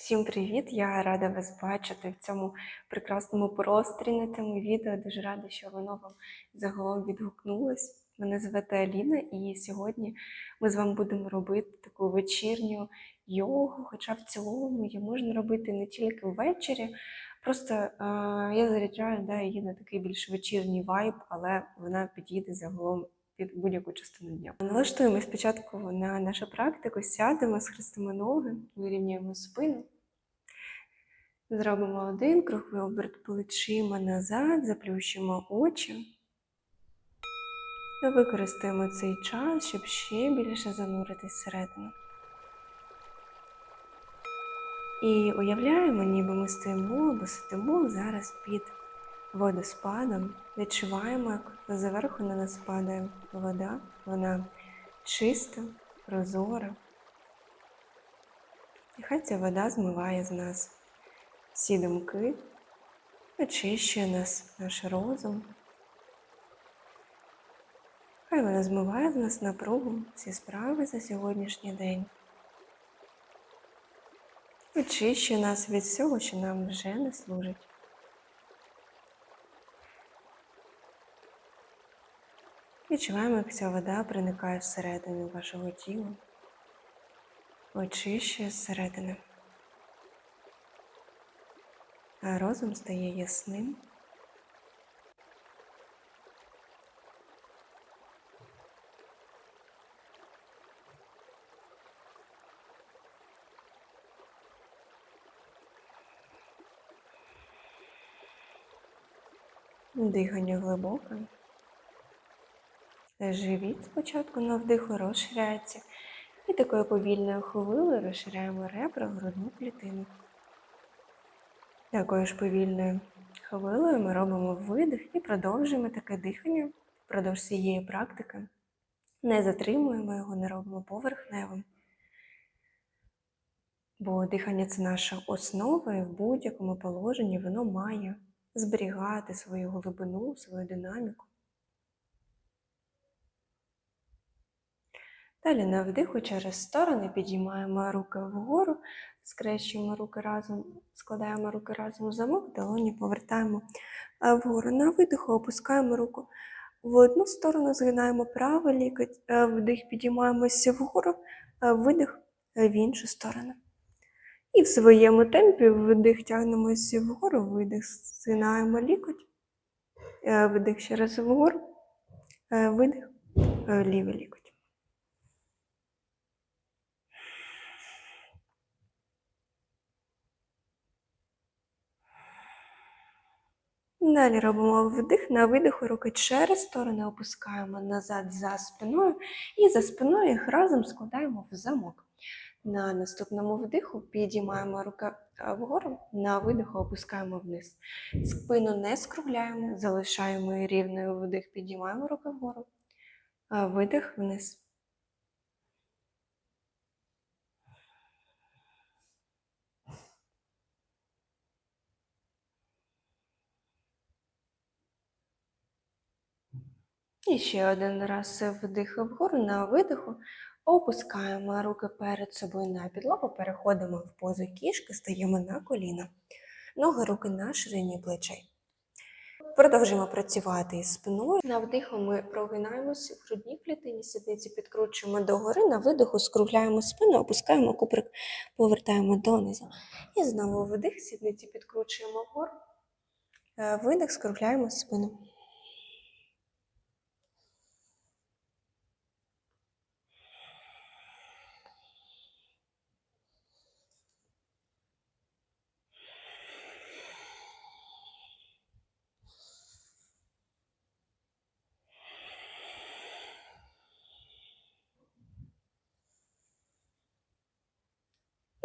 Всім привіт! Я рада вас бачити в цьому прекрасному просторі на цьому відео. Дуже рада, що воно вам загалом відгукнулось. Мене звати Аліна, і сьогодні ми з вами будемо робити таку вечірню йогу. Хоча в цілому її можна робити не тільки ввечері. Просто е, я заряджаю да, її на такий більш вечірній вайб, але вона підійде загалом під будь-яку частину дня. Налаштуємо спочатку на нашу практику, сядемо, схрестимо ноги, вирівнюємо спину. Зробимо один круговий оберт плечима назад, заплющимо очі. Використаємо цей час, щоб ще більше зануритись всередину. І уявляємо, ніби ми стоїмо або сидимо зараз під водоспадом. Відчуваємо, як зверху на нас падає вода. Вона чиста, прозора. І хай ця вода змиває з нас всі думки, очищує нас, наш розум. Хай вона змиває з нас напругу всі справи за сьогоднішній день. Очищує нас від всього, що нам вже не служить. Відчуваємо, як ця вода проникає всередину вашого тіла, очищує зсередини. А розум стає ясним. Дихання глибоке. Живіт спочатку на вдиху розширяється. І такою повільною хвилею розширяємо ребра, грудну клітину. Такою ж повільною хвилею ми робимо видих і продовжуємо таке дихання впродовж цієї практики. Не затримуємо його, не робимо поверхневим. Бо дихання це наша основа, і в будь-якому положенні воно має зберігати свою глибину, свою динаміку. Далі на вдиху через сторони підіймаємо руки вгору, скрещуємо руки разом, складаємо руки разом в замок, долоні повертаємо е, вгору. На видиху опускаємо руку в одну сторону, згинаємо правий лікоть, е, вдих, підіймаємося вгору, е, видих в іншу сторону. І в своєму темпі вдих тягнемося вгору, видих, згинаємо лікоть, вдих ще раз вгору, видих, лівий лікоть. Далі робимо вдих на видиху, руки через сторони опускаємо назад за спиною і за спиною їх разом складаємо в замок. На наступному вдиху підіймаємо руки вгору, на видиху опускаємо вниз. Спину не скругляємо, залишаємо її рівною вдих, підіймаємо руки вгору, видих вниз. І ще один раз вдих вгору на видиху. Опускаємо руки перед собою на підлогу, переходимо в позу кішки, стаємо на коліна, ноги руки на ширині плечей. Продовжуємо працювати із спиною. На вдиху ми прогинаємося в грудній клітині, сідниці підкручуємо догори, на видиху скругляємо спину, опускаємо куприк, повертаємо донизу. І знову вдих, сідниці підкручуємо вгору, е, видих, скругляємо спину.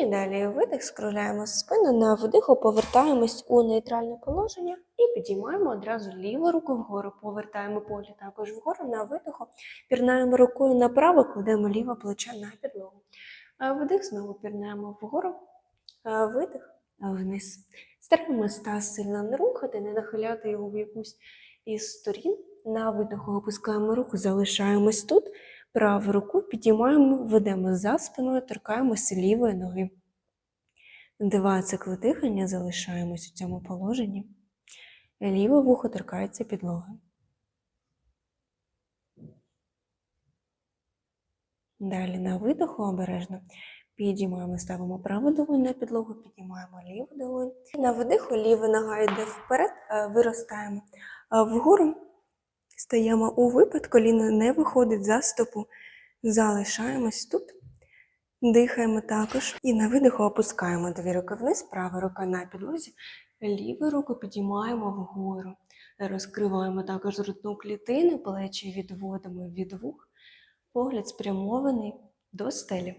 І далі видих, скругляємо спину, на вдиху повертаємось у нейтральне положення і підіймаємо одразу ліву руку вгору, повертаємо погляд також вгору, на видиху, пірнаємо рукою направо, кладемо ліве плече на підлогу. Вдих, знову пірнаємо вгору, видих вниз. Стараємось таз сильно не рухати, не нахиляти його в якусь із сторін. На видиху опускаємо руку, залишаємось тут. Праву руку підіймаємо, ведемо за спиною, торкаємося лівої ноги. Два цикли дихання залишаємось у цьому положенні. Ліве вухо торкається підлоги. Далі на видоху обережно підіймаємо, ставимо праву долонь на підлогу, піднімаємо ліву долонь. На видиху ліва нога йде вперед, виростаємо. Вгору стаємо у випад, коліно не виходить за стопу. Залишаємось тут. Дихаємо також. І на видиху опускаємо дві руки вниз, права рука на підлозі, ліву руку підіймаємо вгору. Розкриваємо також грудну клітину, плечі відводимо від вух, погляд спрямований до стелі.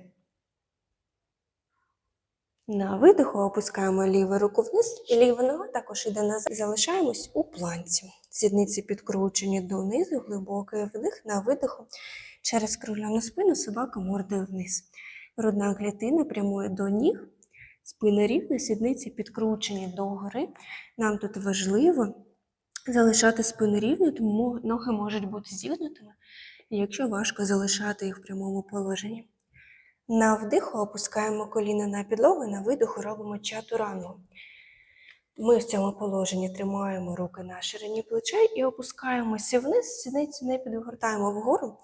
На видиху опускаємо ліву руку вниз, ліва нога також йде назад. Залишаємось у планці. Сідниці підкручені донизу, глибокий вдих на видиху. Через кругляну спину собака мордою вниз. Грудна клітина прямує до ніг, спина рівна, сідниці підкручені догори. Нам тут важливо залишати спину рівною, тому ноги можуть бути зігнутими, якщо важко залишати їх в прямому положенні. На вдиху опускаємо коліна на підлогу, на видиху робимо чатурангу. Ми в цьому положенні тримаємо руки на ширині плечей і опускаємося вниз, сідниці не підгортаємо вгору.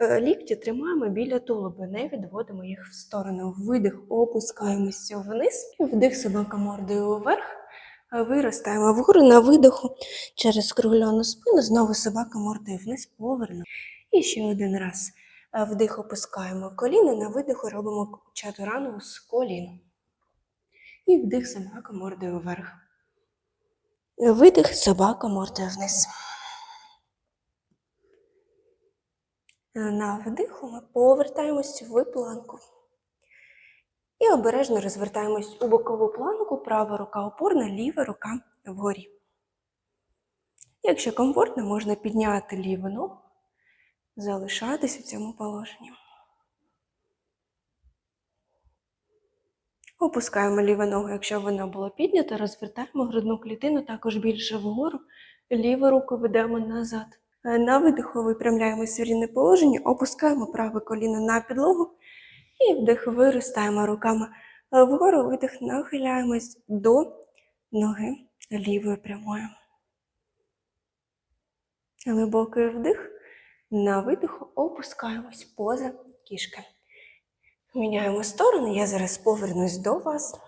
Е, Лікті тримаємо біля тулуби, не відводимо їх в сторону. Видих, опускаємося вниз, вдих собака мордою вверх. Е, Виростаємо вгору на видиху через кругляну спину, знову собака мордою вниз повернемо. І ще один раз. Е, Вдих опускаємо коліна, на видиху робимо чатурану з колін. І вдих собака мордою вверх. Видих собака мордою вниз. Е, На вдиху ми повертаємось в планку. І обережно розвертаємось у бокову планку, права рука опорна, ліва рука вгорі. Якщо комфортно, можна підняти ліву ногу, залишатись у цьому положенні. Опускаємо ліву ногу, якщо вона була піднята, розвертаємо грудну клітину також більше вгору, ліву руку ведемо назад. Е, На видиху випрямляємося в рівне положення, опускаємо праве коліно на підлогу і вдих виростаємо руками е, вгору, видих, нахиляємось до ноги лівою прямою. Глибокий вдих, на видиху опускаємось поза кішки. Міняємо сторони, я зараз повернусь до вас.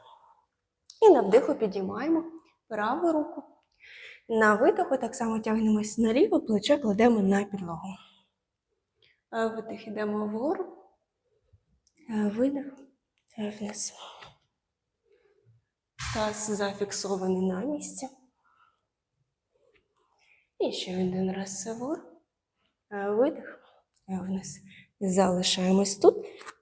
І на вдиху підіймаємо праву руку. На видиху так само тягнемось наліво, плече кладемо на підлогу. А Видих йдемо вгору. Видих вниз. Таз зафіксований на місці. І ще один раз вгору. Видих вниз. Залишаємось тут.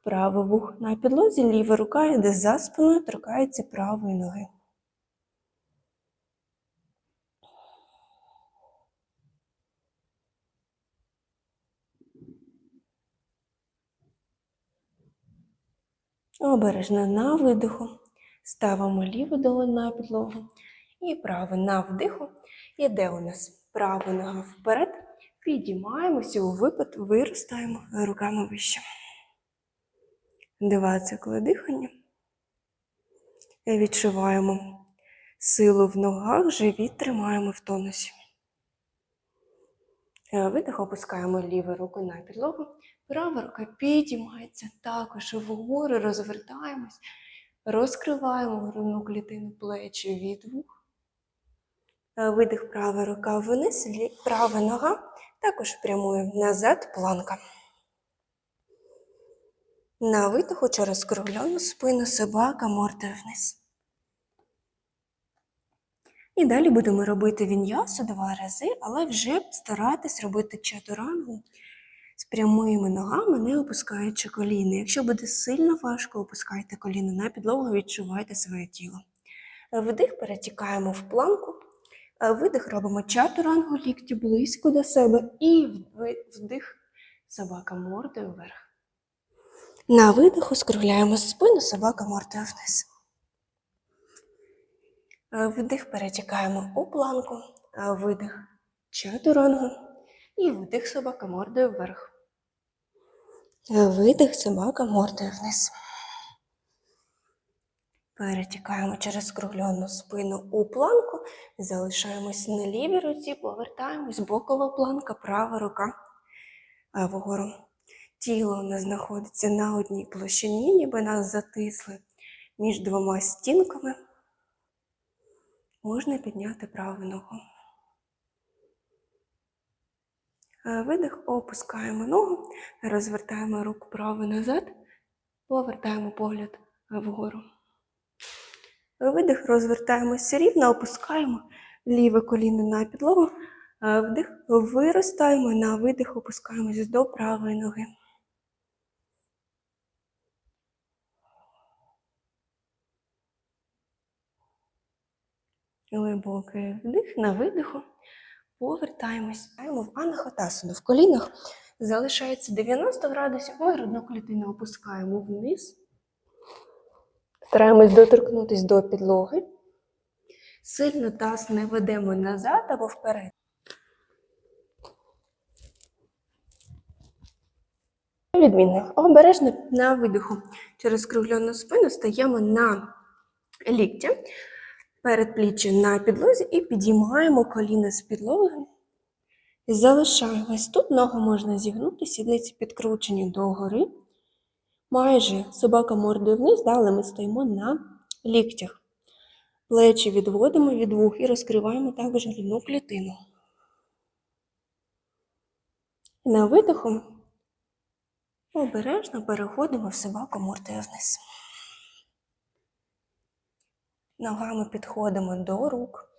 Праве вух на підлозі, ліва рука йде за спиною, торкається правої ноги. Обережно на видиху. Ставимо ліву долонь на підлогу і праву на вдиху. Іде у нас права нога вперед. Підіймаємося у випад, виростаємо руками вище. Два цикли дихання. Відчуваємо силу в ногах, живіт тримаємо в тонусі. Е, Видих, опускаємо ліву руку на підлогу. Права рука підіймається також вгору, розвертаємось, розкриваємо грудну клітину плечі від вух. Е, Видих, права рука вниз, права нога також прямує назад, планка. На видиху через кругляну спину собака мордою вниз. І далі будемо робити віньясу два рази, але вже старатись робити чатурангу з прямими ногами, не опускаючи коліна. Якщо буде сильно важко, опускайте коліна на підлогу, відчувайте своє тіло. Вдих перетікаємо в планку, видих робимо чатурангу, лікті близько до себе і вдих собака мордою вверх. На видиху скругляємо спину, собака мордою вниз. Е, Вдих перетікаємо у планку, е, видих чатурангу і вдих собака мордою вверх. Е, Видих собака мордою вниз. Перетікаємо через скруглену спину у планку, залишаємось на лівій руці, повертаємось, бокова планка, права рука вгору. Тіло нас знаходиться на одній площині, ніби нас затисли між двома стінками. Можна підняти праву ногу. Е, Видих, опускаємо ногу, розвертаємо руку право назад, повертаємо погляд вгору. Видих, розвертаємося рівно, опускаємо ліве коліно на підлогу. Е, Вдих, виростаємо, на видих опускаємось до правої ноги. Глибокий вдих на видиху. Повертаємось, Стаємо в анахатасану. В колінах залишається 90 градусів. Ми грудну клітину опускаємо вниз. Стараємось доторкнутися до підлоги. Сильно таз не ведемо назад або вперед. Відмінно. Обережно на видиху. Через скруглену спину стаємо на ліктя, передпліччя на підлозі і підіймаємо коліна з підлоги. Залишаємось тут, ногу можна зігнути, сідниці підкручені догори. Майже собака мордою вниз, але ми стоїмо на ліктях. Плечі відводимо від вух і розкриваємо також грудну клітину. На видиху обережно переходимо в собаку мордою вниз. Ногами підходимо до рук,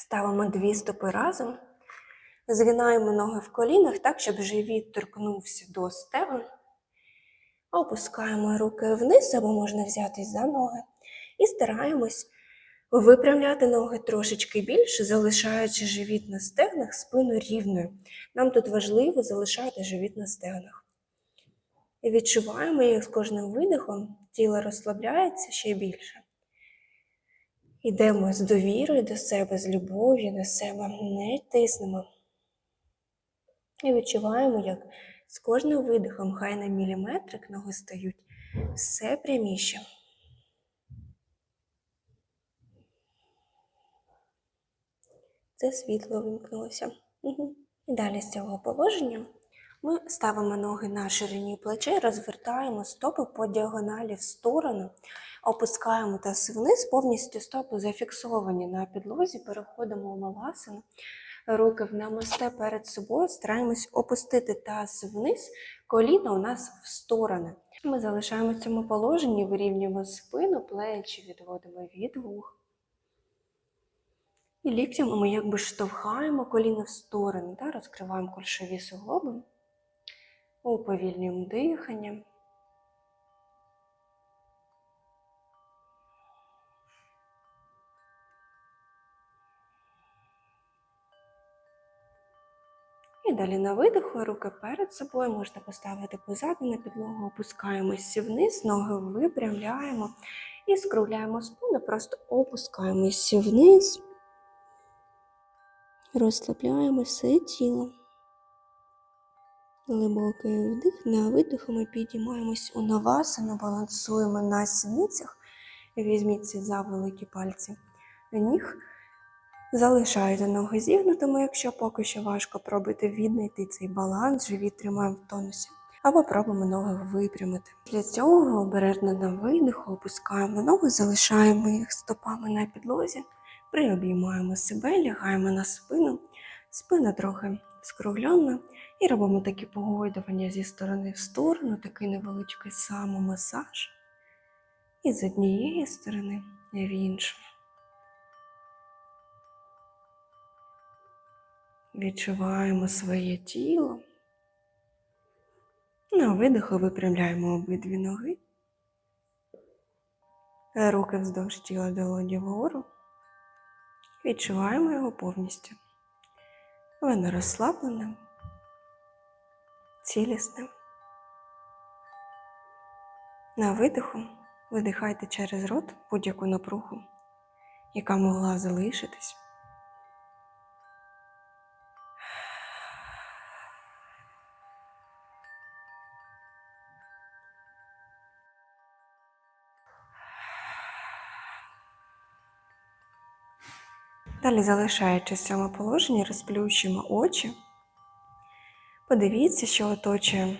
ставимо дві стопи разом, згинаємо ноги в колінах так, щоб живіт торкнувся до стегон. Опускаємо руки вниз, або можна взятись за ноги, і стараємось випрямляти ноги трошечки більше, залишаючи живіт на стегнах, спину рівною. Нам тут важливо залишати живіт на стегнах. І відчуваємо, як з кожним видихом тіло розслабляється ще більше. Йдемо з довірою до себе, з любов'ю до себе, не тиснемо. І відчуваємо, як з кожним видихом, хай на міліметрик ноги стають все пряміше. Це світло вимкнулося. І далі з цього положення ми ставимо ноги на ширині плечей, розвертаємо стопи по діагоналі в сторону, опускаємо таз вниз, повністю стопи зафіксовані на підлозі, переходимо у маласину. Руки в намасте перед собою, стараємось опустити таз вниз, коліна у нас в сторони. Ми залишаємо в цьому положенні, вирівнюємо спину, плечі відводимо від вух. І ліктями ми якби штовхаємо коліна в сторони, та, розкриваємо кульшові суглоби, уповільнюємо дихання. І далі на видиху, руки перед собою можна поставити позаду на підлогу, опускаємося вниз, ноги випрямляємо і скругляємо спину, просто опускаємося вниз, розслабляємо все тіло. Глибокий вдих, на видиху ми підіймаємось у навасану, балансуємо на сіницях. Візьміться за великі пальці ніг. Залишайте ноги зігнутими, якщо поки що важко пробуйте віднайти цей баланс, живіт тримаємо в тонусі. Або пробуємо ноги випрямити. Для цього обережно на видиху опускаємо ноги, залишаємо їх стопами на підлозі, приобіймаємо себе, лягаємо на спину, спина трохи скруглена, і робимо такі погойдування зі сторони в сторону, такий невеличкий самомасаж. І з однієї сторони в іншу. Відчуваємо своє тіло. На видиху випрямляємо обидві ноги. Руки вздовж тіла долоні вгору. Відчуваємо його повністю. Воно розслабленим, цілісним. На видиху видихайте через рот будь-яку напругу, яка могла залишитись. Далі, залишаючись в цьому положенні, розплющимо очі. Подивіться, що оточує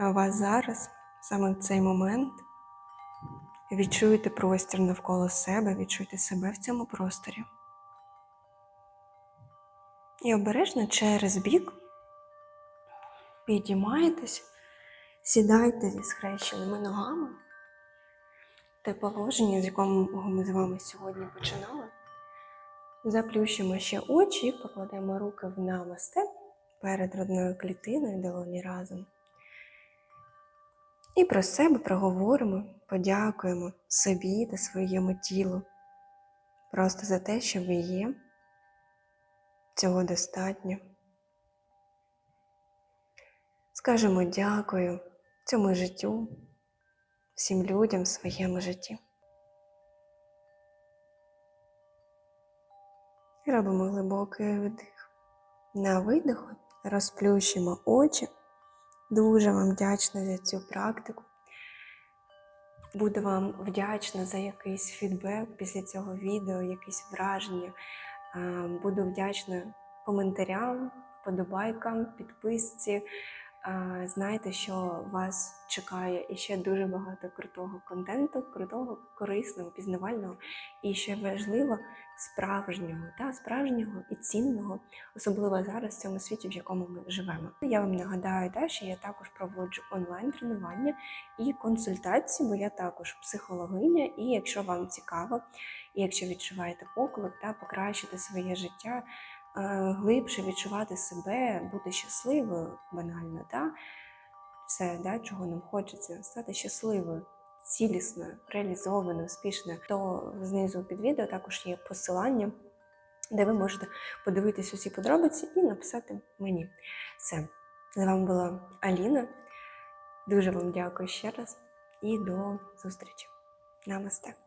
вас зараз, саме в цей момент. Відчуйте простір навколо себе, відчуйте себе в цьому просторі. І обережно через бік підіймаєтесь, сідайте зі схрещеними ногами. Те положення, з якого ми з вами сьогодні починали. Заплющимо ще очі, покладемо руки в намасте перед родною клітиною, долоні разом. І про себе проговоримо, подякуємо собі та своєму тілу. Просто за те, що ви є. Цього достатньо. Скажемо дякую цьому життю, всім людям в своєму житті. І робимо глибокий вдих. На видиху розплющимо очі. Дуже вам вдячна за цю практику. Буду вам вдячна за якийсь фідбек після цього відео, якісь враження. Буду вдячна коментарям, вподобайкам, підписці. Знайте, що вас чекає іще дуже багато крутого контенту, крутого, корисного, пізнавального і ще важливо справжнього, та справжнього і цінного, особливо зараз в цьому світі, в якому ми живемо. Я вам нагадаю, та, що я також проводжу онлайн тренування і консультації, бо я також психологиня, і якщо вам цікаво, і якщо відчуваєте поклик та покращити своє життя, глибше відчувати себе, бути щасливою, банально, та все, да, чого нам хочеться, стати щасливою. Цілісною, реалізованою, успішною, то знизу під відео також є посилання, де ви можете подивитись усі подробиці і написати мені. Все. З вами була Аліна. Дуже вам дякую ще раз і до зустрічі. Намасте!